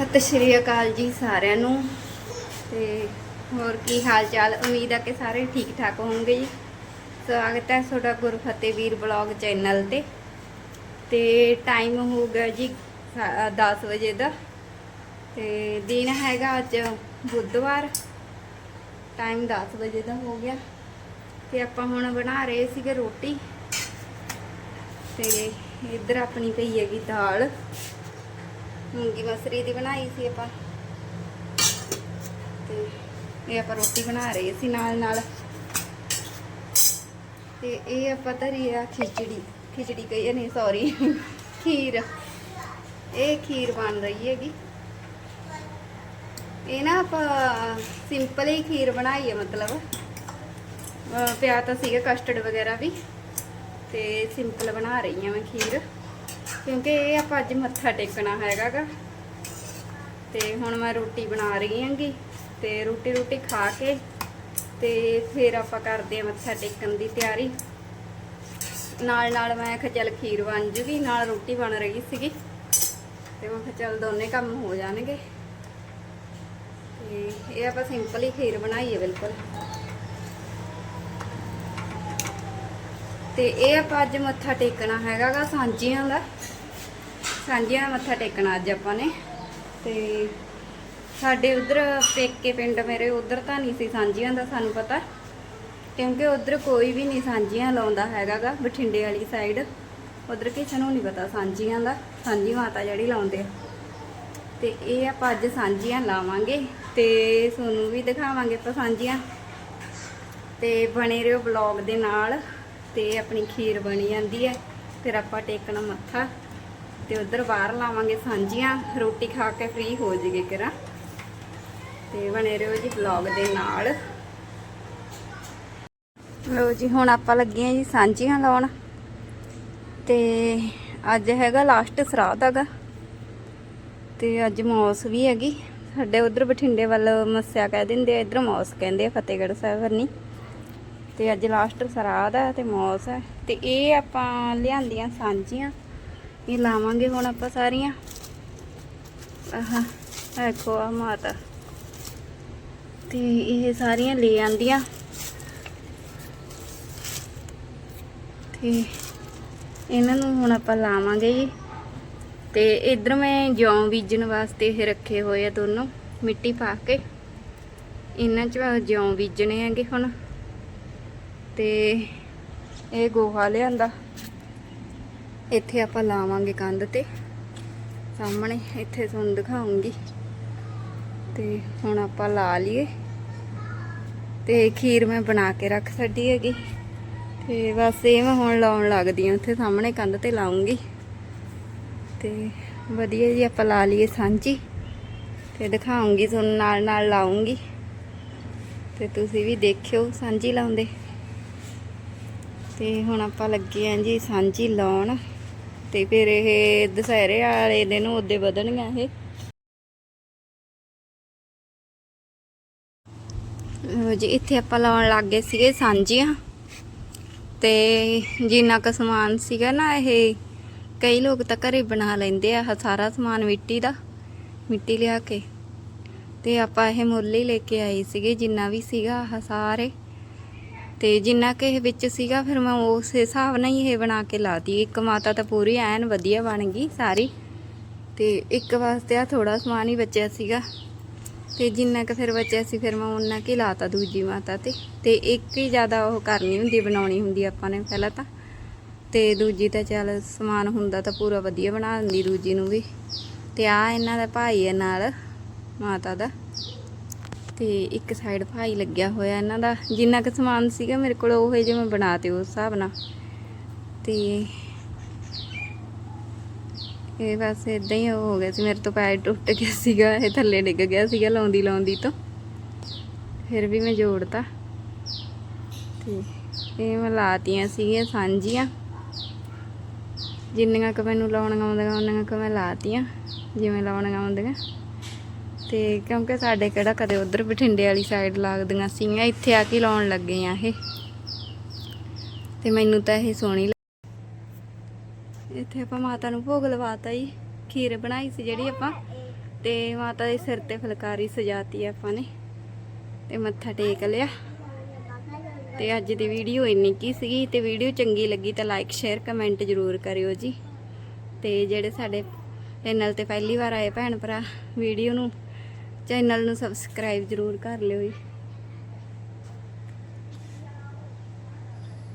ਸਤਿ ਸ਼੍ਰੀ ਅਕਾਲ ਜੀ ਸਾਰਿਆਂ ਨੂੰ। ਤੇ ਹੋਰ ਕੀ ਹਾਲ ਚਾਲ? ਉਮੀਦ ਆ ਕਿ ਸਾਰੇ ਠੀਕ ਠਾਕ ਹੋਣਗੇ ਜੀ। ਸਵਾਗਤ ਹੈ ਤੁਹਾਡਾ ਗੁਰਫਤਿਹ ਵੀਰ ਬਲੌਗ ਚੈਨਲ ਤੇ। ਤੇ ਟਾਈਮ ਹੋ ਗਿਆ ਜੀ 10 ਵਜੇ ਦਾ। ਤੇ ਦਿਨ ਹੈਗਾ ਅੱਜ ਬੁੱਧਵਾਰ। ਟਾਈਮ 10 ਵਜੇ ਦਾ ਹੋ ਗਿਆ। ਤੇ ਆਪਾਂ ਹੁਣ ਬਣਾ ਰਹੇ ਸੀਗੇ ਰੋਟੀ। ਤੇ ਇੱਧਰ ਆਪਣੀ ਪਈ ਹੈਗੀ ਦਾਲ। ਮੂੰਗੀ ਮਸਰੀ ਦੀ ਬਣਾਈ ਸੀ ਆਪਾਂ। ਤੇ ਇਹ ਆਪਾਂ ਰੋਟੀ ਬਣਾ ਰਹੇ ਸੀ ਨਾਲ ਨਾਲ। ਤੇ ਇਹ ਆਪਾਂ ਧਰੀ ਆ ਖਿਚੜੀ। ਖਿਚੜੀ ਕਹੀ ਨਹੀਂ ਸੌਰੀ ਖੀਰ। ਇਹ ਖੀਰ ਬਣ ਰਹੀ ਹੈਗੀ। ਇਹ ਨਾ ਆਪਾਂ ਸਿੰਪਲ ਹੀ ਖੀਰ ਬਣਾਈ ਹੈ ਮਤਲਬ। ਪਿਆ ਤਾਂ ਸੀਗਾ ਕਸਟਰਡ ਵਗੈਰਾ ਵੀ। ਤੇ ਸਿੰਪਲ ਬਣਾ ਰਹੀ ਹਾਂ ਮੈਂ ਖੀਰ। ਕਿਉਂਕਿ ਇਹ ਆਪਾਂ ਅੱਜ ਮੱਥਾ ਟੇਕਣਾ ਹੈਗਾਗਾ। ਤੇ ਹੁਣ ਮੈਂ ਰੋਟੀ ਬਣਾ ਰਹੀ ਹਾਂਗੀ, ਤੇ ਰੋਟੀ ਰੋਟੀ ਖਾ ਕੇ ਤੇ ਫਿਰ ਆਪਾਂ ਕਰਦੇ ਆ ਮੱਥਾ ਟੇਕਣ ਦੀ ਤਿਆਰੀ। ਨਾਲ ਨਾਲ ਮੈਂ ਕਿਹਾ ਚੱਲ ਖੀਰ ਬਣ ਜੂਗੀ, ਨਾਲ ਰੋਟੀ ਬਣ ਰਹੀ ਸੀਗੀ। ਤੇ ਮੈਂ ਕਿਹਾ ਚੱਲ ਦੋਨੇ ਕੰਮ ਹੋ ਜਾਣਗੇ। ਤੇ ਇਹ ਆਪਾਂ ਸਿੰਪਲ ਹੀ ਖੀਰ ਬਣਾਈ ਹੈ ਬਿਲਕੁਲ। ਤੇ ਇਹ ਆਪਾਂ ਅੱਜ ਮੱਥਾ ਟੇਕਣਾ ਹੈਗਾਗਾ ਸਾਂਝੀਆਂ ਦਾ। ਸਾਂਝੀਆਂ ਦਾ ਮੱਥਾ ਟੇਕਣਾ ਅੱਜ ਆਪਾਂ ਨੇ। ਤੇ ਸਾਡੇ ਉਧਰ ਪੇਕੇ ਪਿੰਡ ਮੇਰੇ ਉਧਰ ਤਾਂ ਨਹੀਂ ਸੀ ਸਾਂਝੀਆਂ ਦਾ ਸਾਨੂੰ ਪਤਾ। ਕਿਉਂਕਿ ਉਧਰ ਕੋਈ ਵੀ ਨਹੀਂ ਸਾਂਝੀਆਂ ਲਾਉਂਦਾ ਹੈਗਾਗਾ, ਬਠਿੰਡੇ ਵਾਲੀ ਸਾਈਡ ਉਧਰ ਕਿਸੇ ਨੂੰ ਨਹੀਂ ਪਤਾ ਸਾਂਝੀਆਂ ਦਾ, ਸਾਂਝੀ ਮਾਤਾ ਜਿਹੜੀ ਲਾਉਂਦੇ ਆ। ਤੇ ਇਹ ਆਪਾਂ ਅੱਜ ਸਾਂਝੀਆਂ ਲਾਵਾਂਗੇ ਤੇ ਤੁਹਾਨੂੰ ਵੀ ਦਿਖਾਵਾਂਗੇ ਆਪਾਂ ਸਾਂਝੀਆਂ। ਤੇ ਬਣੇ ਰਹੋ ਬਲੌਗ ਦੇ ਨਾਲ, ਤੇ ਆਪਣੀ ਖੀਰ ਬਣੀ ਜਾਂਦੀ ਹੈ, ਫਿਰ ਆਪਾਂ ਟੇਕਣਾ ਮੱਥਾ। ਤੇ ਉਧਰ ਬਾਹਰ ਲਾਵਾਂਗੇ ਸਾਂਝੀਆਂ, ਰੋਟੀ ਖਾ ਕੇ ਫ੍ਰੀ ਹੋ ਜਾਈਏ ਕਿਰਾ। ਤੇ ਬਣੇ ਰਹੋ ਜੀ ਬਲੌਗ ਦੇ ਨਾਲ। ਲੋ ਜੀ, ਹੁਣ ਆਪਾਂ ਲੱਗੇ ਆ ਜੀ ਸਾਂਝੀਆਂ ਲਾਉਣ। ਤੇ ਅੱਜ ਹੈਗਾ ਲਾਸਟ ਸਰਾਧ ਹੈਗਾ। ਤੇ ਅੱਜ ਮੌਸ ਵੀ ਹੈਗੀ। ਸਾਡੇ ਉਧਰ ਬਠਿੰਡੇ ਵੱਲ ਮੱਸਿਆ ਕਹਿ ਦਿੰਦੇ ਆ, ਇਧਰ ਮੌਸ ਕਹਿੰਦੇ ਆ ਫਤਿਹਗੜ੍ਹ ਸਾਹਿਬ ਵਰਨੀ ਤੇ ਅੱਜ ਲਾਸਟ ਸਰਾਧ ਹੈ ਤੇ ਮੌਸ ਹੈ ਤੇ ਇਹ ਆਪਾਂ ਲਿਆਂਦੀਆਂ ਸਾਂਝੀਆਂ। ਇਹ ਲਾਵਾਂਗੇ ਹੁਣ ਆਪਾਂ ਸਾਰੀਆਂ। ਆਹ, ਦੇਖੋ ਆ ਮਾਤਾ। ਤੇ ਇਹ ਸਾਰੀਆਂ ਲੈ ਆਂਦੀਆਂ। ਤੇ ਇਹਨਾਂ ਨੂੰ ਹੁਣ ਆਪਾਂ ਲਾਵਾਂਗੇ ਜੀ। ਤੇ ਇਧਰ ਮੈਂ ਜੌਂ ਬੀਜਣ ਵਾਸਤੇ ਇਹ ਰੱਖੇ ਹੋਏ ਆ ਦੋਨੋਂ, ਮਿੱਟੀ ਪਾ ਕੇ। ਇਹਨਾਂ 'ਚ ਜੌਂ ਬੀਜਣੇ ਹੈਗੇ ਹੁਣ। ਤੇ ਇਹ ਗੋਹਾ ਲਿਆਂਦਾ। ਇੱਥੇ ਆਪਾਂ ਲਾਵਾਂਗੇ ਕੰਧ ਤੇ। ਸਾਹਮਣੇ ਇੱਥੇ ਤੁਹਾਨੂੰ ਦਿਖਾਉਂਗੀ। ਤੇ ਹੁਣ ਆਪਾਂ ਲਾ ਲਈਏ। ਤੇ ਖੀਰ ਮੈਂ ਬਣਾ ਕੇ ਰੱਖ ਛੱਡੀ ਹੈਗੀ। ਤੇ ਬਸ ਇਹ ਮੈਂ ਹੁਣ ਲਾਉਣ ਲੱਗਦੀ ਹਾਂ। ਉੱਥੇ ਸਾਹਮਣੇ ਕੰਧ ਤੇ ਲਾਉਂਗੀ। ਤੇ ਵਧੀਆ ਜੀ ਆਪਾਂ ਲਾ ਲਈਏ ਸਾਂਝੀ। ਤੇ ਦਿਖਾਉਂਗੀ ਤੁਹਾਨੂੰ, ਨਾਲ ਨਾਲ ਲਾਉਂਗੀ। ਤੇ ਤੁਸੀਂ ਵੀ ਦੇਖਿਓ ਸਾਂਝੀ ਲਾਉਂਦੇ। ਤੇ ਹੁਣ ਆਪਾਂ ਲੱਗੇ ਆਂ ਜੀ ਸਾਂਝੀ ਲਾਉਣ। ਤੇ ਫਿਰ ਇਹ ਦੁਸਹਿਰੇ ਵਾਲੇ ਦਿਨ ਉਹਦੇ ਵਧਣਗੀਆਂ ਇਹ। ਲਓ ਜੀ, ਇੱਥੇ ਆਪਾਂ ਲਾਉਣ ਲੱਗ ਗਏ ਸੀਗੇ ਸਾਂਝੀਆਂ। ਤੇ ਜਿੰਨਾ ਕੁ ਸਮਾਨ ਸੀਗਾ ਨਾ, ਇਹ ਕਈ ਲੋਕ ਤਾਂ ਘਰੇ ਬਣਾ ਲੈਂਦੇ ਆ, ਆਹ ਸਾਰਾ ਸਮਾਨ ਮਿੱਟੀ ਦਾ, ਮਿੱਟੀ ਲਿਆ ਕੇ। ਤੇ ਆਪਾਂ ਇਹ ਮੁਰਲੀ ਲੈ ਕੇ ਆਏ ਸੀਗੇ, ਜਿੰਨਾ ਵੀ ਸੀਗਾ, ਆਹ ਸਾਰੇ। ਤੇ ਜਿੰਨਾ ਕਿ ਇਹ ਵਿੱਚ ਸੀਗਾ, ਫਿਰ ਮੈਂ ਉਸ ਹਿਸਾਬ ਨਾਲ ਹੀ ਇਹ ਬਣਾ ਕੇ ਲਾਤੀ। ਇੱਕ ਮਾਤਾ ਤਾਂ ਪੂਰੀ ਐਨ ਵਧੀਆ ਬਣ ਗਈ ਸਾਰੀ। ਤੇ ਇੱਕ ਵਾਸਤੇ ਆ ਥੋੜਾ ਸਮਾਨ ਹੀ ਬਚਿਆ ਸੀਗਾ। ਤੇ ਜਿੰਨਾ ਕੁ ਫਿਰ ਬਚਿਆ ਸੀ, ਫਿਰ ਮੈਂ ਉਹਨਾਂ ਕੀ ਲਾਤਾ ਦੂਜੀ ਮਾਤਾ ਤੇ। ਤੇ ਇੱਕ ਹੀ ਜ਼ਿਆਦਾ ਉਹ ਕਰਨੀ ਹੁੰਦੀ, ਬਣਾਉਣੀ ਹੁੰਦੀ ਆਪਾਂ ਨੇ ਪਹਿਲਾਂ ਤਾਂ। ਤੇ ਦੂਜੀ ਤਾਂ ਚੱਲ ਸਮਾਨ ਹੁੰਦਾ ਤਾਂ ਪੂਰਾ ਵਧੀਆ ਬਣਾ ਦਿੰਦੀ ਦੂਜੀ ਨੂੰ ਵੀ। ਤੇ ਆ ਇਹਨਾਂ ਦਾ ਭਾਈ ਹੈ ਨਾਲ, ਮਾਤਾ ਦਾ। ਤੇ ਇੱਕ ਸਾਈਡ ਭਾਈ ਲੱਗਿਆ ਹੋਇਆ ਇਹਨਾਂ ਦਾ, ਜਿੰਨਾ ਕੁ ਸਮਾਨ ਸੀਗਾ ਮੇਰੇ ਕੋਲ ਉਹ ਜਿਹਾ ਮੈਂ ਬਣਾਤੇ ਉਸ ਹਿਸਾਬ ਨਾਲ। ਤੇ ਇਹ ਬਸ ਇਦਾਂ ਹੀ ਹੋ ਗਿਆ ਸੀ, ਮੇਰੇ ਤੋਂ ਪੈਰ ਟੁੱਟ ਗਿਆ ਸੀਗਾ, ਇਹ ਥੱਲੇ ਡਿੱਗ ਗਿਆ ਸੀਗਾ ਲਾਉਂਦੀ ਲਾਉਂਦੀ ਤੋਂ। ਫਿਰ ਵੀ ਮੈਂ ਜੋੜਤਾ। ਤੇ ਇਹ ਮੈਂ ਲਾਤੀਆਂ ਸੀਗੀਆਂ ਸਾਂਝੀਆਂ। ਜਿੰਨੀਆਂ ਕੁ ਮੈਨੂੰ ਲਾਉਣੀਆਂ ਆਉਂਦੀਆਂ ਉਹਨਾਂ ਕੁ ਮੈਂ ਲਾਤੀਆਂ, ਜਿਵੇਂ ਲਾਉਣੀਆਂ ਆਉਂਦੀਆਂ। ਤੇ ਕਿਉਂਕਿ ਸਾਡੇ ਕਿਹੜਾ ਕਦੇ ਉਧਰ ਬਠਿੰਡੇ ਵਾਲੀ ਸਾਈਡ ਲੱਗਦੀਆਂ ਸੀਗੀਆਂ, ਇੱਥੇ ਆ ਕੇ ਲਾਉਣ ਲੱਗੇ ਆ ਇਹ। ਤੇ ਮੈਨੂੰ ਤਾਂ ਇਹ ਸੋਹਣੀ ਇੱਥੇ ਆਪਾਂ ਮਾਤਾ ਨੂੰ ਭੋਗ ਲਵਾਤਾ ਜੀ, ਖੀਰ ਬਣਾਈ ਸੀ ਜਿਹੜੀ ਆਪਾਂ, ਤੇ ਮਾਤਾ ਦੇ ਸਿਰ ਤੇ ਫੁਲਕਾਰੀ ਸਜਾਤੀ ਆਪਾਂ ਨੇ, ਤੇ ਮੱਥਾ ਟੇਕ ਲਿਆ। ਤੇ ਅੱਜ ਦੀ ਵੀਡੀਓ ਇੰਨੀ ਕੀ ਸੀਗੀ, ਤੇ ਵੀਡੀਓ ਚੰਗੀ ਲੱਗੀ ਤਾਂ ਲਾਈਕ ਸ਼ੇਅਰ ਕਮੈਂਟ ਜ਼ਰੂਰ ਕਰਿਓ ਜੀ। ਤੇ ਜਿਹੜੇ ਸਾਡੇ ਚੈਨਲ ਤੇ ਪਹਿਲੀ ਵਾਰ ਆਏ ਭੈਣ ਭਰਾ ਵੀਡੀਓ ਨੂੰ ਚੈਨਲ ਨੂੰ ਸਬਸਕ੍ਰਾਈਬ ਜ਼ਰੂਰ ਕਰ ਲਿਓ ਜੀ।